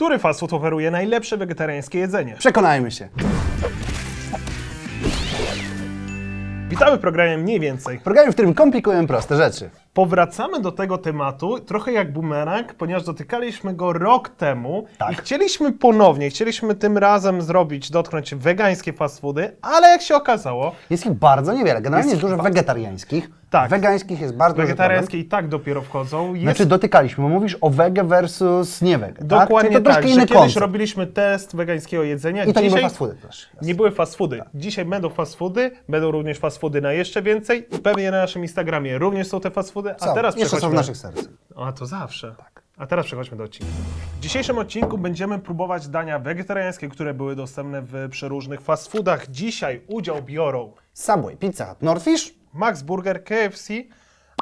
Który fast food oferuje najlepsze wegetariańskie jedzenie? Przekonajmy się. Witamy w programie Mniej Więcej. W programie, w którym komplikujemy proste rzeczy. Powracamy do tego tematu trochę jak bumerang, ponieważ dotykaliśmy go rok temu Tak. i chcieliśmy ponownie, chcieliśmy tym razem zrobić, dotknąć wegańskie fast foody, ale jak się okazało, Jest ich bardzo niewiele. Generalnie Jest jest, dużo wegetariańskich. Tak. Wegańskich jest bardzo wegetariańskie i tak dopiero wchodzą. Jest Znaczy dotykaliśmy, bo mówisz o wege versus nie wege, tak? dokładnie Czyli to tak, inny kiedyś robiliśmy test wegańskiego jedzenia. I to nie Dzisiaj były fast foody też. Nie były fast foody. Dzisiaj będą fast foody, będą również fast foody na jeszcze więcej. Pewnie na naszym Instagramie również są te fast foody, a Są. teraz Jeszcze są w przechodźmy- naszych sercach. A to zawsze. Tak. A teraz przechodźmy do odcinka. W dzisiejszym odcinku będziemy próbować dania wegetariańskie, które były dostępne w przeróżnych fast foodach. Dzisiaj udział biorą Subway, Pizza Hut, Northfish. Max Burger, KFC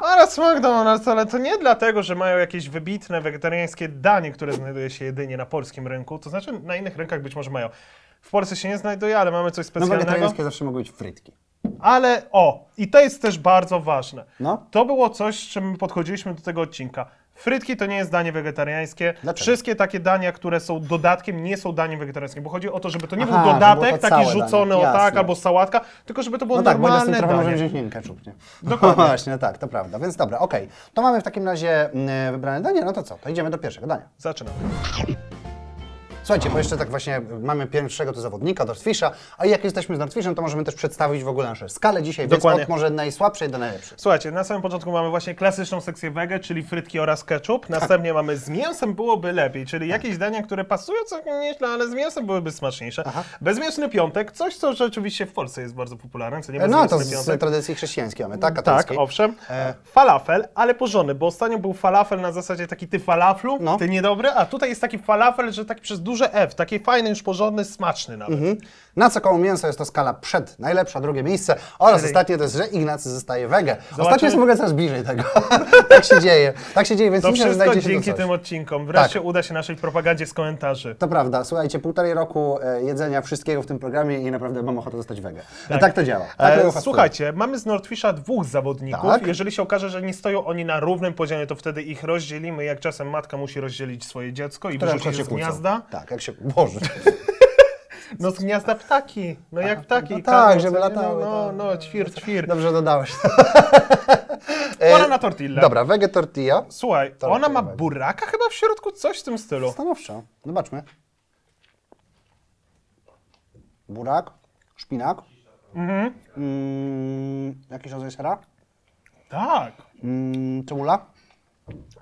oraz McDonald's, ale to nie dlatego, że mają jakieś wybitne wegetariańskie danie, które znajduje się jedynie na polskim rynku. To znaczy na innych rynkach być może mają. W Polsce się nie znajduje, ale mamy coś No specjalnego. wegetariańskie zawsze mogą być frytki. Ale o, i to jest też bardzo ważne. No. To było coś, z czym podchodziliśmy do tego odcinka. Frytki to nie jest danie wegetariańskie. Dlaczego? Wszystkie takie dania, które są dodatkiem, nie są daniem wegetariańskim, bo chodzi o to, żeby to nie Aha, był żeby dodatek, było to taki całe rzucony danie, o tak, jasne. albo sałatka, tylko żeby to było No tak, bo normalne tym trochę możemy danie. wziąć, nie wiem, ketchup, nie? Dokładnie. Właśnie, tak, to prawda. Więc dobra, okej. To mamy w takim razie mm, wybrane danie, no to co? To idziemy do pierwszego dania. Zaczynamy. Słuchajcie, bo jeszcze tak właśnie mamy pierwszego tu zawodnika, Northfisha, a jak jesteśmy z Northfishem, to możemy też przedstawić w ogóle nasze skale dzisiaj, Dokładnie. więc od może najsłabszej do najlepszej. Słuchajcie, na samym początku mamy właśnie klasyczną sekcję wege, czyli frytki oraz ketchup. Następnie mamy z mięsem byłoby lepiej, czyli jakieś dania, które pasują całkiem nieźle, ale z mięsem byłyby smaczniejsze. Bezmięsny piątek, coś co rzeczywiście w Polsce jest bardzo popularne, co nie No bezmięsny to z piątek. tradycji chrześcijańskiej mamy, tak? Tak, Katolickiej. owszem. Falafel, ale porządny, bo ostatnio był falafel na zasadzie taki ty falaflu, No. ty niedobry, a tutaj jest taki falafel, że taki przez F, taki fajny, już porządny, smaczny nawet. Mhm. Na co koło mięso jest to skala przed, najlepsza, drugie miejsce oraz Czyli- ostatnie to jest, że Ignacy zostaje wege. Zobaczymy- Ostatnio jest w ogóle coraz bliżej tego. tak się dzieje. Tak się dzieje, więc To myślę, że wszystko znajdzie się dzięki tym odcinkom. Wreszcie Tak. uda się naszej propagandzie z komentarzy. To prawda, słuchajcie, półtorej roku e, jedzenia wszystkiego w tym programie i naprawdę mam ochotę zostać wege. Tak, tak to działa. Tak E, słuchajcie, mamy z Nordfisha dwóch zawodników. Tak. Jeżeli się okaże, że nie stoją oni na równym poziomie, to wtedy ich rozdzielimy, jak czasem matka musi rozdzielić swoje dziecko i Które wyrzucić z kłócą. gniazda. Tak, jak się... Boże. No z gniazda ptaki. No jak ptaki. no tak, żeby sobie, latały, No, tak. no, no, ćwir, ćwir. Dobrze dodałeś. Pora na tortillę. Dobra, wege tortilla. Słuchaj, Tortilla ona ma wege. buraka chyba w środku, coś w tym stylu. Stanowczo. Zobaczmy. Burak, szpinak. Mhm. Mm, jakiś rodzaj sera. Tak. Mm, cebula.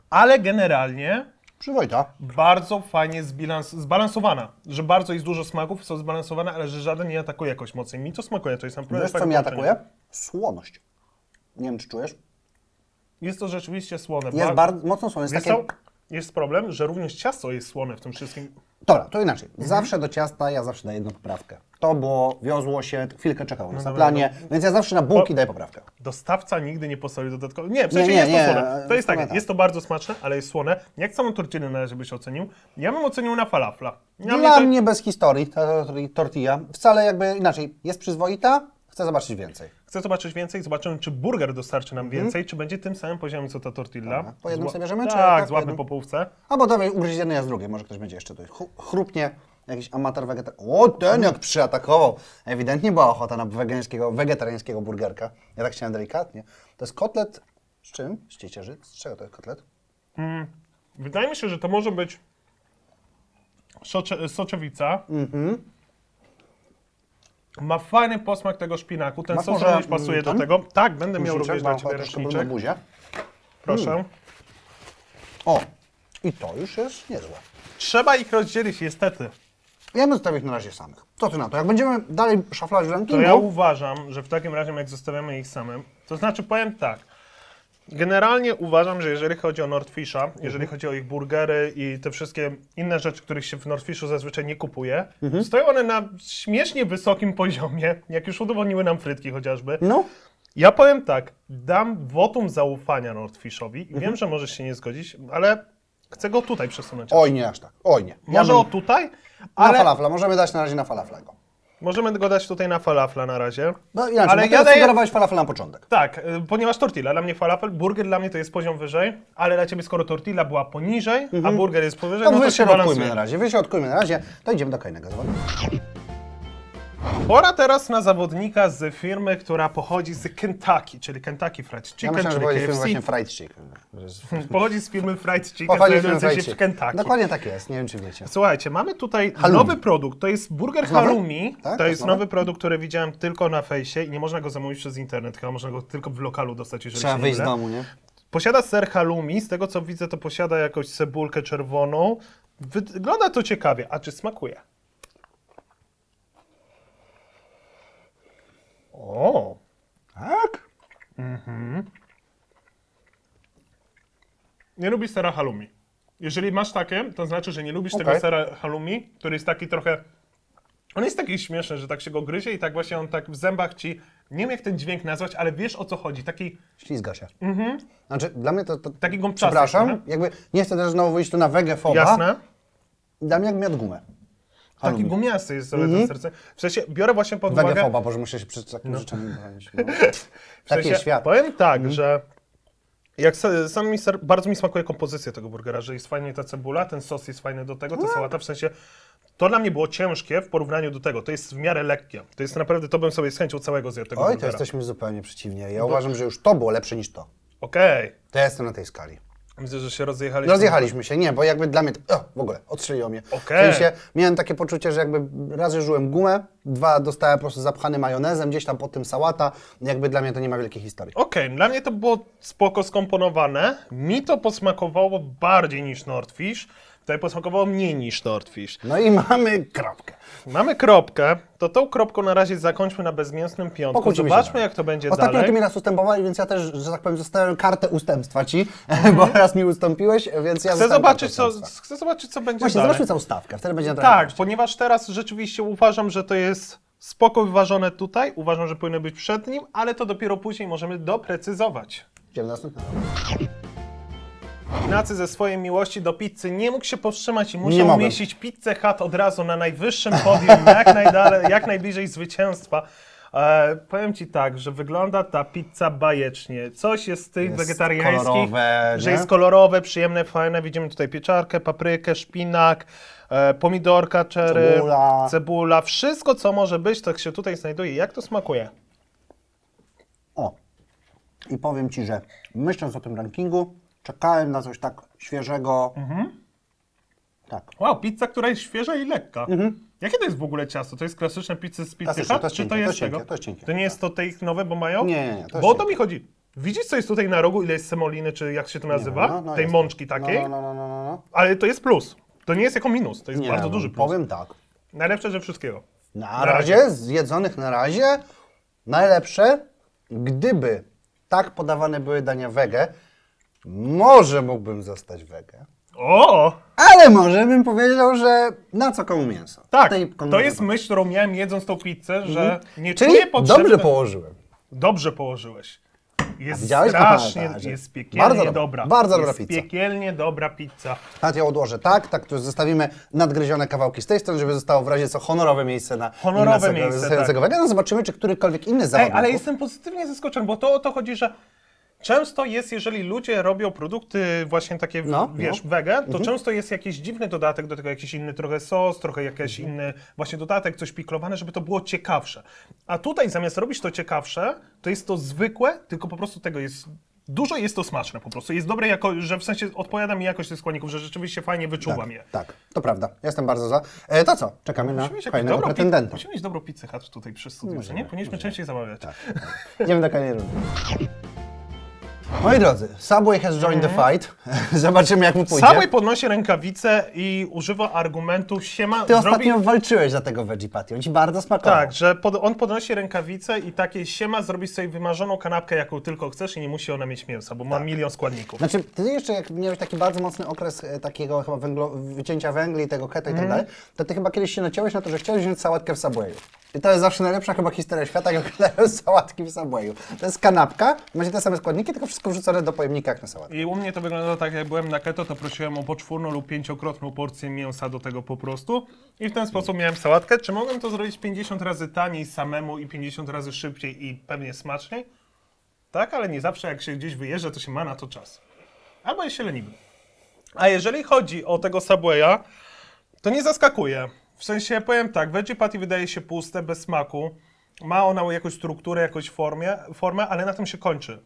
Ale generalnie Przywojta. bardzo fajnie zbilans, zbalansowana. Że bardzo jest dużo smaków, są zbalansowane, ale że żaden nie atakuje jakoś mocniej. Mi to smakuje, to jest naprawdę Wiesz, co fajne mnie połączenie. atakuje? Słoność. Nie wiem, czy czujesz? Jest to rzeczywiście słone. Jest Ba- bardzo mocno słone. Jest Wiesz takie... co? Jest problem, że również ciasto jest słone w tym wszystkim. Dobra, to inaczej. Mhm. Zawsze do ciasta ja zawsze daję jedną poprawkę. To było, wiozło się, chwilkę czekało na dobra, zaplanie, więc ja zawsze na bułki daję poprawkę. Dostawca nigdy nie postawił dodatkowo. Nie, w sensie nie, jest nie, to słone. To jest tak, jest to bardzo smaczne, ale jest słone. Jak samą tortillę na razie byś ocenił? Ja bym ocenił na falafla. Ja Dla mnie bez historii ta ta tortilla. Wcale jakby inaczej. Jest przyzwoita, chcę zobaczyć więcej. Chcę zobaczyć więcej, zobaczymy, czy burger dostarczy nam więcej, czy będzie tym samym poziomem, co ta tortilla. Dobra. Po jednym Zła- sobie bierzemy, czy Tak, tak, po złapmy po półce. Albo dawaj ugryźć jednej, a z drugiej. Może ktoś będzie jeszcze tutaj chru- chrupnie. Jakiś amator wegetariański. O, ten jak przyatakował. Ewidentnie była ochota na wegańskiego, wegetariańskiego burgerka. Ja tak chciałem delikatnie. To jest kotlet z czym? Z ciecierzy? Z czego to jest kotlet? Wydaje mi się, że to może być socze, soczewica. Mhm. Ma fajny posmak tego szpinaku. Ten Masz sos może, również pasuje mm, do ten? tego. Tak, będę miał również dla Ciebie ręczniczek. Proszę. O, i to już jest niezłe. Trzeba ich rozdzielić, niestety. Ja bym zostawił ich na razie samych. Co ty na to? Jak będziemy dalej szaflać w To rankingu, ja uważam, że w takim razie, jak zostawiamy ich samym, to znaczy powiem tak. Generalnie uważam, że jeżeli chodzi o Nordfisha, jeżeli chodzi o ich burgery i te wszystkie inne rzeczy, których się w Nordfishu zazwyczaj nie kupuje, stoją one na śmiesznie wysokim poziomie, jak już udowodniły nam frytki chociażby. no, Ja powiem tak, dam wotum zaufania Nordfishowi i wiem, że możesz się nie zgodzić, ale chcę go tutaj przesunąć. oj nie aż tak, oj nie. Ja Może bym- o tutaj, Na ale falafla, możemy dać na razie na falafla go. Możemy go dać tutaj na falafla na razie. No inaczej, Ale ale ja ja daję- sugerowałeś falafel na początek. Tak, y, ponieważ tortilla, dla mnie falafel, burger dla mnie to jest poziom wyżej, ale dla ciebie skoro tortilla była poniżej, a burger jest powyżej, To no to się wyśrodkujmy balansuje. na razie, wyśrodkujmy na razie, to idziemy do kolejnego zawodnika. Pora teraz na zawodnika z firmy, która pochodzi z Kentucky, czyli Kentucky Fried Ja Chicken, myślę, że czyli będzie KFC. właśnie Fried Chicken. że Pochodzi z firmy Fried Chicken, Pochodzi z znajdującej Fried się w Chicken. Kentucky. Dokładnie tak jest, nie wiem czy wiecie. Słuchajcie, mamy tutaj Halloumi. nowy produkt. To jest burger Nowy? halloumi. Tak? To To jest jest nowy? nowy produkt, który widziałem tylko na fejsie i nie można go zamówić przez internet, chyba można go tylko w lokalu dostać, jeżeli Trzeba się nie wyjść z mylę. domu, nie? Posiada ser halloumi, z tego co widzę, to posiada jakąś cebulkę czerwoną. Wygląda to ciekawie, a czy smakuje? O, Tak? nie lubisz sera halloumi. Jeżeli masz takie, to znaczy, że nie lubisz tego Okej. sera halloumi, który jest taki trochę... On jest taki śmieszny, że tak się go gryzie i tak właśnie on tak w zębach ci... Nie wiem jak ten dźwięk nazwać, ale wiesz o co chodzi. Taki... Ślizga się. Znaczy, dla mnie to... to Taki gąbczasty Przepraszam, trochę. jakby nie chcę też znowu wyjść tu na wegefoba. Jasne? Dla mnie jak miał gumę. Taki Halloumi. gumiasty jest całe to serce. W sensie, biorę właśnie pod uwagę... Wegefoba, bo że muszę się przed takimi rzeczami bronić. No. W Taki sensie, jest świat. Powiem tak, że jak sa- sam mi ser, bardzo mi smakuje kompozycja tego burgera, że jest fajnie ta cebula, ten sos jest fajny do tego, No. ta sałata, w sensie to dla mnie było ciężkie w porównaniu do tego. To jest w miarę lekkie. To jest naprawdę, to bym sobie z chęcią całego zjadł tego Oj, to burgera. jesteśmy zupełnie przeciwnie. Ja uważam, że już to było lepsze niż to. Okej. To ja jestem na tej skali. Widzę, że się rozjechaliśmy. Rozjechaliśmy się, nie, bo jakby dla mnie, to, o, w ogóle, odstrzeliło mnie. Okej. W sensie, miałem takie poczucie, że jakby raz, że żyłem gumę, dwa, dostałem po prostu zapchany majonezem, gdzieś tam pod tym sałata, jakby dla mnie to nie ma wielkiej historii. Okej, dla mnie to było spoko skomponowane. Mi to posmakowało bardziej niż Nordfish. Tutaj posmakowało mniej niż Nordfish. No i mamy kropkę. Mamy kropkę, to tą kropką na razie zakończmy na bezmięsnym piątku. Pokłócimy się Zobaczmy dalej. jak to będzie Ostatnio dalej. ty mi raz ustępowałeś, więc ja też, że tak powiem, zostałem kartę ustępstwa ci, bo raz mi ustąpiłeś, więc ja Chcę zostałem zobaczyć, co, ustępstwa. chcę zobaczyć, co będzie Właśnie, dalej. zobaczmy całą stawkę, wtedy będzie na trochę Tak, ponieważ teraz rzeczywiście uważam, że to jest spoko wyważone tutaj. Uważam, że powinno być przed nim, ale to dopiero później możemy doprecyzować. Idziemy następny. Ignacy ze swojej miłości do pizzy nie mógł się powstrzymać i musiał mogłem. umieścić pizzę Hut od razu na najwyższym podium, jak, najdalej, jak najbliżej zwycięstwa. E, powiem Ci tak, że wygląda ta pizza bajecznie. Coś jest z tych Jest wegetariańskich, kolorowe, że nie? jest kolorowe, przyjemne, fajne. Widzimy tutaj pieczarkę, paprykę, szpinak, e, pomidorka, cherry, Cebula. cebula. Wszystko, co może być, tak się tutaj znajduje. Jak to smakuje? O, i powiem Ci, że myśląc o tym rankingu, czekałem na coś tak świeżego. Tak. Wow, pizza, która jest świeża i lekka. Jakie to jest w ogóle ciasto? To jest klasyczne pizzy z pizzy Klasyczne, Hut, to jest czy to cienkie, to jest jest cienkie, tego? to jest cienkie, To nie jest to te ich nowe, bo mają? Nie, nie, nie, to jest Bo o to cienkie. mi chodzi. Widzisz, co jest tutaj na rogu, ile jest semoliny, czy jak się to nazywa? No, no, Tej jest. mączki takiej? No, no, no, no, no, no. Ale to jest plus. To nie jest jako minus, to jest Nie, bardzo no, duży plus. Powiem tak. Najlepsze ze wszystkiego. Na razie, z jedzonych na razie, najlepsze, gdyby tak podawane były dania wege, może mógłbym zostać wege. O! Ale może bym powiedział, że na co komu mięso. Tak, Tej to jest myśl, którą miałem jedząc tą pizzę, że nie Mhm. Czyli czuję potrzeby... dobrze położyłem. Dobrze położyłeś. Jest widziałeś? strasznie, tak, jest że- piekielnie bardzo dobra, dobra. bardzo dobra jest pizza. piekielnie dobra pizza. Tak, ja odłożę tak, tak, tu zostawimy nadgryzione kawałki z tej strony, żeby zostało w razie co honorowe miejsce na Honorowe miejsce, tak. No zobaczymy, czy którykolwiek inny Ej, zawodników. ale jestem pozytywnie zaskoczony, bo to o to chodzi, że często jest, jeżeli ludzie robią produkty właśnie takie, No, wiesz, no. wege, to często jest jakiś dziwny dodatek do tego, jakiś inny trochę sos, trochę jakiś inny właśnie dodatek, coś piklowane, żeby to było ciekawsze. A tutaj zamiast robić to ciekawsze, to jest to zwykłe, tylko po prostu tego jest... Dużo jest to smaczne po prostu. Jest dobre, jako, że w sensie odpowiada mi jakość tych składników, że rzeczywiście fajnie wyczuwam je. Tak, to prawda. Jestem bardzo za. E, to co? Czekamy na Musimy mieć, jakąś kolejnego dobrą pi- pretendenta. musimy mieć dobrą pizzę Hut tutaj przy studiu, że nie? Powinniśmy częściej zamawiać. Idziemy do kolejnej rundy. Moi drodzy, Subway has joined the fight. Zobaczymy, jak mu pójdzie. Subway podnosi rękawice i używa argumentu siema, Ty zrobi... ostatnio walczyłeś za tego veggie patty, on ci bardzo smakował. Tak, że pod, on podnosi rękawice i takie siema zrobić sobie wymarzoną kanapkę, jaką tylko chcesz i nie musi ona mieć mięsa, bo Tak. ma milion składników. Znaczy, ty jeszcze jak miałeś taki bardzo mocny okres e, takiego chyba węglo, wycięcia węgli, tego keto i Mhm. tak dalej, to ty chyba kiedyś się naciąłeś na to, że chciałeś wziąć sałatkę w Subwayu. I to jest zawsze najlepsza chyba historia świata, jak oglądają sałatki w Subwayu. To jest kanapka, macie te same składniki, tylko wszystko wrzucone do pojemnika jak na sałatkę. I u mnie to wygląda tak, jak byłem na keto, to prosiłem o poczwórną lub pięciokrotną porcję mięsa do tego po prostu. I w ten sposób miałem sałatkę. Czy mogłem to zrobić 50 razy taniej samemu i 50 razy szybciej i pewnie smaczniej? Tak, ale nie zawsze jak się gdzieś wyjeżdża, to się ma na to czas. Albo jest się leniwy. A jeżeli chodzi o tego Subwaya, to nie zaskakuje. W sensie, powiem tak, veggie patty wydaje się puste, bez smaku. Ma ona jakąś strukturę, jakąś formę, formę ale na tym się kończy.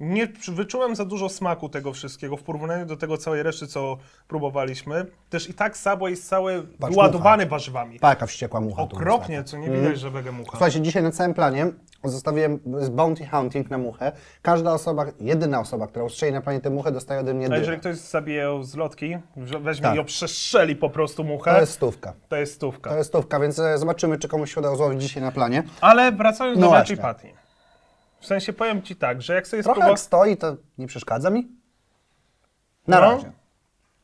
Nie wyczułem za dużo smaku tego wszystkiego w porównaniu do tego całej reszty, co próbowaliśmy. Też i tak Subway jest cały Patrz, wyładowany warzywami. Paka wściekła mucha. tu Okropnie, co nie widać, że wege mucha. Słuchajcie, dzisiaj na całym planie zostawiłem z bounty hunting na muchę. Każda osoba, jedyna osoba, która ustrzeli na planie tę muchę, dostaje ode mnie A jeżeli ktoś zabije ją z lotki, że weźmie Tak. i ją przestrzeli po prostu muchę, To jest stówka. to jest stówka. To jest stówka, więc e, zobaczymy, czy komuś się udało złowić dzisiaj na planie. Ale wracając No do właśnie. patty. W sensie powiem ci tak, że jak sobie Trochę jak stoi, to nie przeszkadza mi. Na No. razie.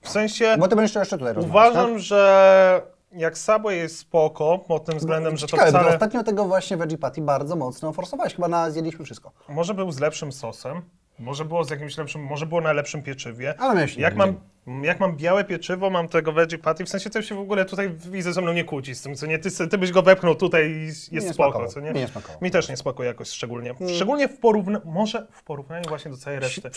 W sensie Bo ty będziesz jeszcze tutaj rozmawiać, uważam, tak? że jak Subway jest spoko, pod tym względem, że to Ciekawe, bo wcale... ostatnio tego właśnie veggie patty bardzo mocno forsowałeś. Chyba na zjedliśmy wszystko. Może był z lepszym sosem, może było z jakimś lepszym, może było na lepszym pieczywie. Ale miałeś jak inny mam, jak mam białe pieczywo, mam tego veggie patty, w sensie to się w ogóle tutaj widzę, ze mną nie kłóci z tym, co nie, ty, ty byś go wepchnął tutaj i jest nie spoko, smakował. co nie? Mi nie smakował. Mi też nie smakuje jakoś szczególnie. Szczególnie w porównaniu, może w porównaniu właśnie do całej reszty.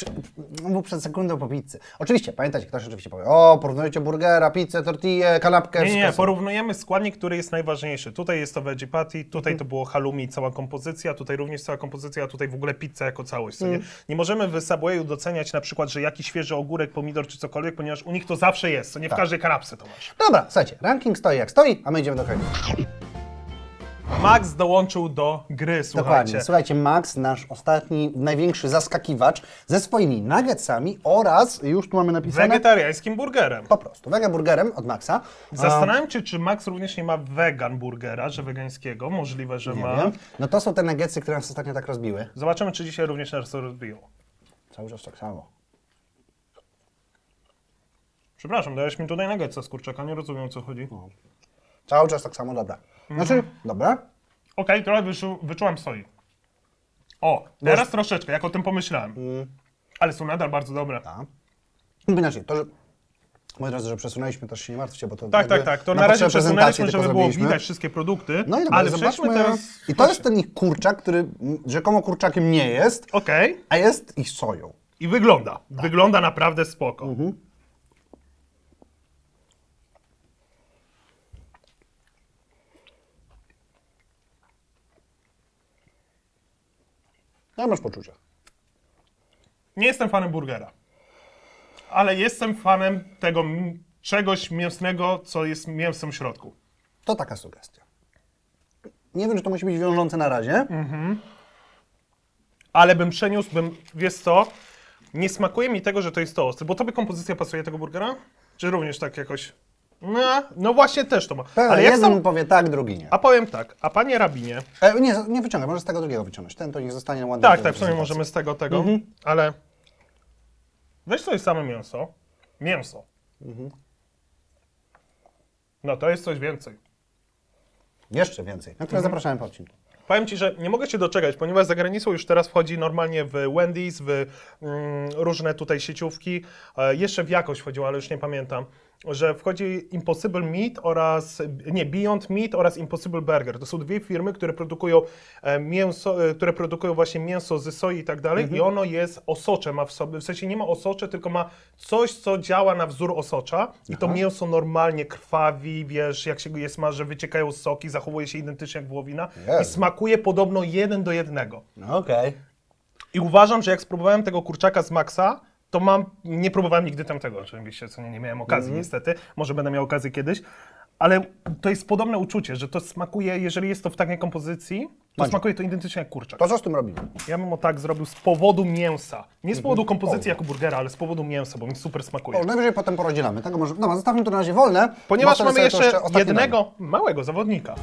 No bo przed sekundą po pizzy. Oczywiście, pamiętajcie, ktoś oczywiście powie, o, porównujecie burgera, pizzę, tortillę, kanapkę, Nie, nie, porównujemy składnik, który jest najważniejszy. Tutaj jest to veggie patty, tutaj Mhm. to było halloumi, cała kompozycja, tutaj również cała kompozycja, a tutaj w ogóle pizza jako całość. Co nie? Mhm. nie możemy w Subwayu doceniać na przykład, że jakiś świeży ogórek, pomidor czy cokolwiek, ponieważ u nich to zawsze jest, co nie w Tak. każdej kanapce to masz. Dobra, słuchajcie, ranking stoi jak stoi, a my idziemy do końca. Max dołączył do gry, słuchajcie. Dokładnie. Słuchajcie, Max, nasz ostatni, największy zaskakiwacz ze swoimi nuggetsami oraz, już tu mamy napisane, Wegetariańskim burgerem. po prostu, wega burgerem od Maxa. Zastanawiam się, czy Max również nie ma vegan burgera, że wegańskiego. Możliwe, że Nie ma. wiem. No to są te nuggetsy, które nas ostatnio tak rozbiły. Zobaczymy, czy dzisiaj również nas to rozbiją. Cały czas tak samo. Przepraszam, dałeś mi tutaj nuggetsa z kurczaka, nie rozumiem o co chodzi. Cały czas tak samo, dobra. Znaczy, Mhm. dobra. Okej, trochę wyczu, wyczułam soi. O, teraz troszeczkę, jak o tym pomyślałem. Ale są nadal bardzo dobre. Tak. Inaczej, to, że... Moi drodzy, że przesunęliśmy, też się nie martwcie, bo to Tak, jakby tak, tak. To na, razie potrzeby przesunęliśmy, żeby było zrobiliśmy. widać wszystkie produkty. No i dobra, ale zobaczmy. przejdźmy teraz... I to jest ten ich kurczak, który mm, rzekomo kurczakiem nie jest, Okej. a jest ich soją. I wygląda. Wygląda naprawdę spoko. Mhm. Ja masz poczucie. Nie jestem fanem burgera. Ale jestem fanem tego m- czegoś mięsnego, co jest mięsem w środku. To taka sugestia. Nie wiem, czy to musi być wiążące na razie. Mhm. Ale bym przeniósł, bym, wiesz co, nie smakuje mi tego, że to jest to ostre. Bo tobie kompozycja pasuje tego burgera? Czy również tak jakoś... No, no właśnie też to ma. Ale jak jeden sam... powie tak, drugi nie. A powiem tak, a panie rabinie... E, nie, nie wyciągaj, może z tego drugiego wyciągnąć. Ten to niech zostanie ładny. Tak, tak, w sumie możemy z tego, tego, Mhm. ale... Weź sobie same mięso. Mięso. Mhm. No to jest coś więcej. Jeszcze więcej, na Mhm. które zapraszałem po odcinku. Powiem Ci, że nie mogę się doczekać, ponieważ za granicą już teraz wchodzi normalnie w Wendy's, w mm, różne tutaj sieciówki, e, jeszcze w jakość wchodziło, ale już nie pamiętam, że wchodzi Impossible Meat oraz, nie, Beyond Meat oraz Impossible Burger. To są dwie firmy, które produkują e, mięso, e, które produkują właśnie mięso z soi i tak dalej i ono jest osocze, ma w sobie, w sensie nie ma osocze, tylko ma coś, co działa na wzór osocza i to mięso normalnie krwawi, wiesz, jak się je smaży, wyciekają soki, zachowuje się identycznie jak wołowina i Jezu. smakuje podobno jeden do jednego. No okej. I uważam, że jak spróbowałem tego kurczaka z Maxa, to mam, nie próbowałem nigdy tamtego oczywiście, co nie, nie miałem okazji Mhm. niestety, może będę miał okazję kiedyś, ale to jest podobne uczucie, że to smakuje, jeżeli jest to w takiej kompozycji, to smakuje to identycznie jak kurczak. To co z tym robimy? Ja bym o tak zrobił z powodu mięsa. Nie z powodu Mhm. kompozycji jako burgera, ale z powodu mięsa, bo mi super smakuje. O, najwyżej potem porozdzielamy. Tego może... Dobra, zostawmy to na razie wolne. Ponieważ mamy jeszcze ostatnie jednego małego zawodnika.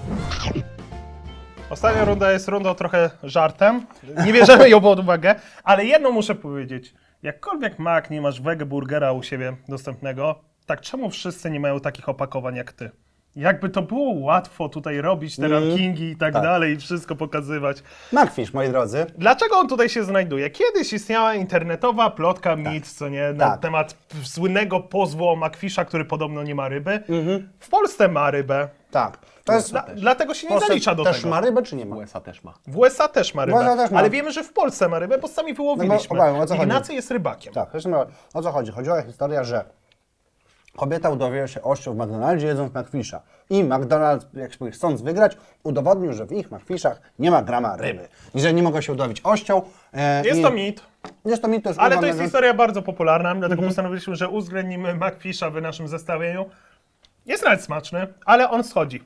Ostatnia runda jest rundą trochę żartem. Nie bierzemy ją pod uwagę, ale jedno muszę powiedzieć. Jakkolwiek Mac nie masz wege burgera u siebie dostępnego, tak czemu wszyscy nie mają takich opakowań jak ty? Jakby to było łatwo tutaj robić te rankingi i tak, tak. dalej i wszystko pokazywać. Macfish, moi drodzy. Dlaczego on tutaj się znajduje? Kiedyś istniała internetowa plotka mit, co nie, na Tak. temat słynnego pozwu o Macfisha, który podobno nie ma ryby. Mhm. W Polsce ma rybę. Tak. To jest... Dla, dlatego się nie Polsce zalicza do też tego. ma rybę, czy nie ma? USA też ma. W USA też ma rybę, USA też ma. ale wiemy, że w Polsce ma rybę, bo sami wyłowiliśmy. No bo- o co chodzi? Ignacy jest rybakiem. Tak, zresztą o co chodzi? Chodziła historia, że kobieta udowiła się ością w McDonaldzie jedząc McFisha. I McDonald's, jakby chcąc wygrać, udowodnił, że w ich McFishach nie ma grama ryby. I że nie mogą się udowić ością. E, Jest i- to mit, Jest to mit, to jest ale to jest historia bardzo popularna, dlatego Mhm. postanowiliśmy, że uwzględnimy Macfisha w naszym zestawieniu. Jest nawet smaczny, ale on schodzi.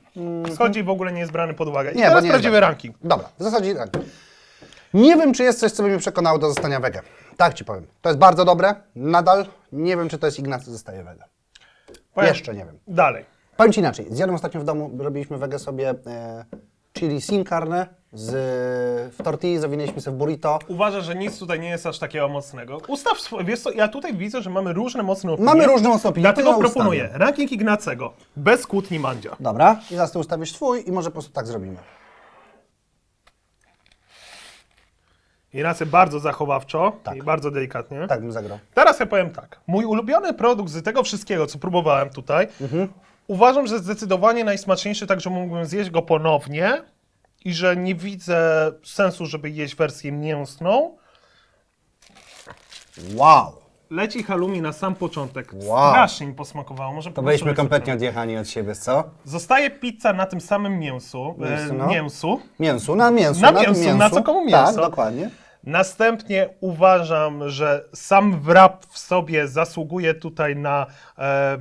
Schodzi i w ogóle nie jest brany pod uwagę. I Mhm. Nie, bo teraz nie jest prawdziwy dobry. ranking. Dobra, w zasadzie tak. Nie wiem, czy jest coś, co by mnie przekonało do zostania wege. Tak ci powiem. To jest bardzo dobre, nadal. Nie wiem, czy to jest Ignacy zostaje wege. Powiem- Jeszcze nie wiem. Dalej. Powiem Ci inaczej. Zjadłem ostatnio w domu, robiliśmy wege sobie e, chili sin carne z, w tortilli, zawinęliśmy sobie w burrito. Uważasz, że nic tutaj nie jest aż takiego mocnego. Ustaw, swo- wiesz co, ja tutaj widzę, że mamy różne mocne opinie. Mamy różne mocne opinie, Dlatego to ja proponuję ustawię. ranking Ignacego, bez kłótni Mandzia. Dobra, i zaraz Ty ustawisz swój i może po prostu tak zrobimy. Ignacy bardzo zachowawczo Tak. i bardzo delikatnie. Tak bym zagrał. Teraz ja powiem tak. Mój ulubiony produkt z tego wszystkiego, co próbowałem tutaj, Mhm. uważam, że zdecydowanie najsmaczniejszy, tak że mógłbym zjeść go ponownie i że nie widzę sensu, żeby jeść wersję mięsną. Wow! Leci halloumi na sam początek. Wow. Strasznie mi posmakowało. Może To byliśmy kompletnie odjechani od siebie, co? Zostaje pizza na tym samym mięsu. Mięsu, e, no. mięsu. Mięsu, na mięsu. Na mięsu, na co komu mięso? Tak, dokładnie. Następnie uważam, że sam wrap w sobie zasługuje tutaj na. E,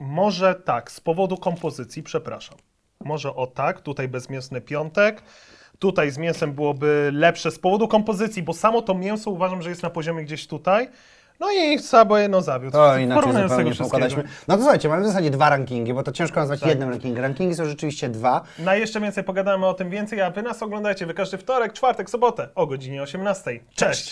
może tak, z powodu kompozycji, przepraszam. Może o tak, tutaj bezmięsny piątek. Tutaj z mięsem byłoby lepsze z powodu kompozycji, bo samo to mięso uważam, że jest na poziomie gdzieś tutaj. No i sabo jedno zawiódł. To inaczej Porównując zupełnie tego poukładaliśmy. wszystkiego. No to słuchajcie, mamy w zasadzie dwa rankingi, bo to ciężko nazwać Tak. jednym rankingiem. Rankingi są rzeczywiście dwa. Na jeszcze więcej pogadamy o tym więcej, a wy nas oglądajcie wy każdy wtorek, czwartek, sobotę o godzinie 18. Cześć!